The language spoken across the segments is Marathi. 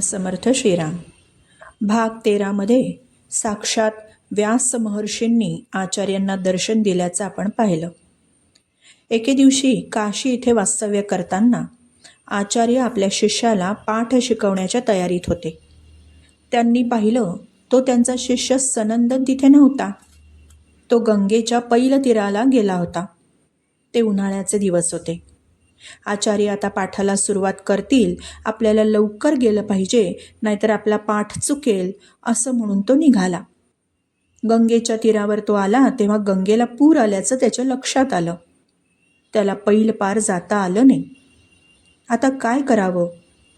समर्थ श्रीराम. भाग तेरामध्ये साक्षात व्यास महर्षींनी आचार्यांना दर्शन दिल्याचं आपण पाहिलं. एके दिवशी काशी इथे वास्तव्य करताना आचार्य आपल्या शिष्याला पाठ शिकवण्याच्या तयारीत होते. त्यांनी पाहिलं तो त्यांचा शिष्य सनंदन तिथे नव्हता. तो गंगेच्या पैल तीराला गेला होता. ते उन्हाळ्याचे दिवस होते. आचार्य आता पाठाला सुरुवात करतील. आपल्याला लवकर गेलं पाहिजे नाहीतर आपला पाठ चुकेल असं म्हणून तो निघाला. गंगेच्या तीरावर तो आला तेव्हा गंगेला पूर आल्याचं त्याच्या लक्षात आलं. त्याला पैल पार जाता आलं नाही. आता काय करावं?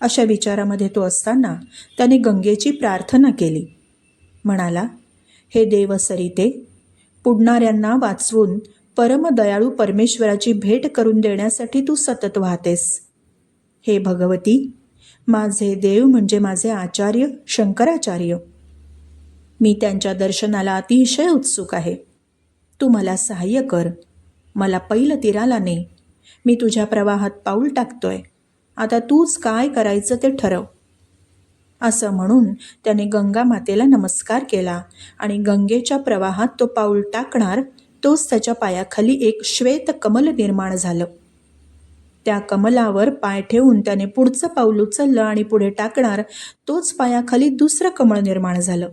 अशा विचारामध्ये तो असताना त्याने गंगेची प्रार्थना केली. म्हणाला हे देव सरिते पुडणाऱ्यांना वाचवून परमदयाळू परमेश्वराची भेट करून देण्यासाठी तू सतत वाहतेस. हे भगवती माझे देव म्हणजे माझे आचार्य शंकराचार्य. मी त्यांच्या दर्शनाला अतिशय उत्सुक आहे. तू मला सहाय्य कर. मला पैल तिराला ने. मी तुझ्या प्रवाहात पाऊल टाकतोय. आता तूच काय करायचं ते ठरव. असं म्हणून त्याने गंगा मातेला नमस्कार केला आणि गंगेच्या प्रवाहात तो पाऊल टाकणार तोच त्याच्या पायाखाली एक श्वेत कमल निर्माण झालं. त्या कमलावर पाय ठेवून त्याने पुढचं पाऊल उचललं आणि पुढे टाकणार तोच पायाखाली दुसरं कमळ निर्माण झालं.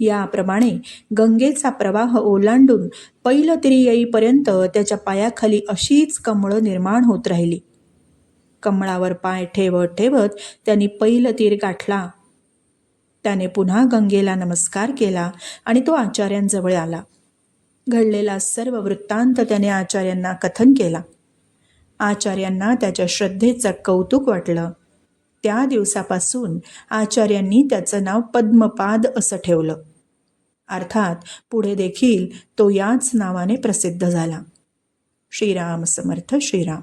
याप्रमाणे गंगेचा प्रवाह ओलांडून पहिलं तरी येईपर्यंत त्याच्या पायाखाली अशीच कमळं निर्माण होत राहिली. कमळावर पाय ठेवत ठेवत त्यांनी पैलतीर तीर गाठला. त्याने पुन्हा गंगेला नमस्कार केला आणि तो आचार्यांजवळ आला. घडलेला सर्व वृत्तांत त्याने आचार्यांना कथन केला. आचार्यांना त्याच्या श्रद्धेचं कौतुक वाटलं. त्या दिवसापासून आचार्यांनी त्याचं नाव पद्मपाद असं ठेवलं. अर्थात पुढे देखील तो याच नावाने प्रसिद्ध झाला. श्रीराम समर्थ श्रीराम.